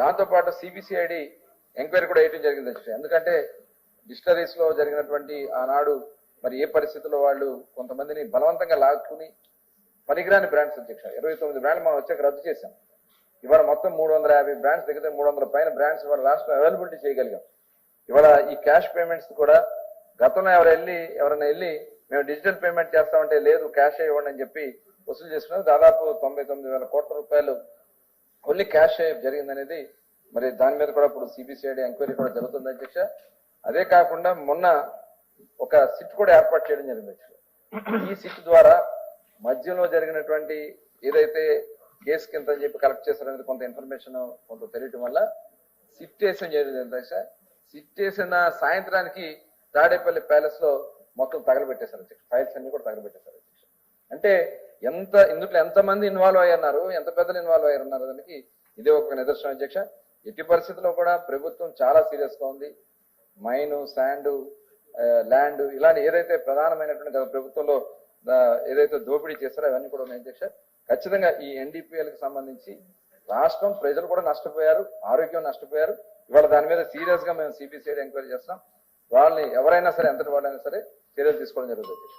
దాంతోపాటు CBCID enquiry కూడా వేయటం జరిగింది అధ్యక్ష ఎందుకంటే డిస్టరీస్లో జరిగినటువంటి ఆనాడు మరి ఏ పరిస్థితుల్లో వాళ్ళు కొంతమందిని బలవంతంగా లాక్కుని పనికిరాని బ్రాండ్స్ అధ్యక్ష. ఇరవై తొమ్మిది బ్రాండ్లు మనం వచ్చాక రద్దు చేశాం. ఇవాళ మొత్తం మూడు వందల యాభై బ్రాండ్స్ దిగితే మూడు వందల పైన బ్రాండ్స్ ఇవాళ రాష్ట్రం అవైలబిలిటీ చేయగలిగాం. ఇవాళ ఈ క్యాష్ పేమెంట్స్ కూడా గతంలో ఎవరు వెళ్ళి ఎవరైనా వెళ్ళి మేము డిజిటల్ పేమెంట్ చేస్తామంటే లేదు క్యాష్ ఇవ్వండి అని చెప్పి వసూలు చేసుకున్నాం దాదాపు తొంభై తొమ్మిది వేల కోట్ల రూపాయలు ఓన్లీ క్యాష్ జరిగిందనేది మరి దాని మీద కూడా ఇప్పుడు సిబిసిఐడి ఎంక్వైరీ కూడా జరుగుతుంది అధ్యక్ష అదే కాకుండా మొన్న ఒక సిట్ కూడా ఏర్పాటు చేయడం జరిగింది అధ్యక్ష ఈ సిట్ ద్వారా మధ్యలో జరిగినటువంటి ఏదైతే కేసు కింద అని చెప్పి కలెక్ట్ చేశారనేది కొంత ఇన్ఫర్మేషన్ కొంత తెలియటం వల్ల సిట్ వేసిన జరిగింది అధ్యక్ష సిట్ వేసిన సాయంత్రానికి తాడేపల్లి ప్యాలెస్లో మొత్తం తగలబెట్టేశారు అధ్యక్ష ఫైల్స్ అన్ని కూడా తగలబెట్టేశారు అధ్యక్ష అంటే ఎంత ఇందులో ఎంత మంది ఇన్వాల్వ్ అయ్యన్నారు ఎంత పెద్దలు ఇన్వాల్వ్ అయ్యారన్నారు దానికి ఇదే ఒక నిదర్శనం అధ్యక్ష. ఎట్టి పరిస్థితుల్లో కూడా ప్రభుత్వం చాలా సీరియస్గా ఉంది. మైను శాండ్ ల్యాండ్ ఇలాంటి ఏదైతే ప్రధానమైనటువంటి గత ప్రభుత్వంలో ఏదైతే దోపిడీ చేస్తారో అవన్నీ కూడా ఉన్నాయి అధ్యక్ష. ఖచ్చితంగా ఈ ఎన్డీపీఎల్కి సంబంధించి రాష్ట్రం ప్రజలు కూడా నష్టపోయారు ఆరోగ్యం నష్టపోయారు. ఇవాళ దాని మీద సీరియస్గా మేము సిబిసిఐడి ఎంక్వైరీ చేస్తాం వాళ్ళని ఎవరైనా సరే ఎంతటి వాళ్ళైనా సరే చర్యలు తీసుకోవడం జరుగుతుంది అధ్యక్ష.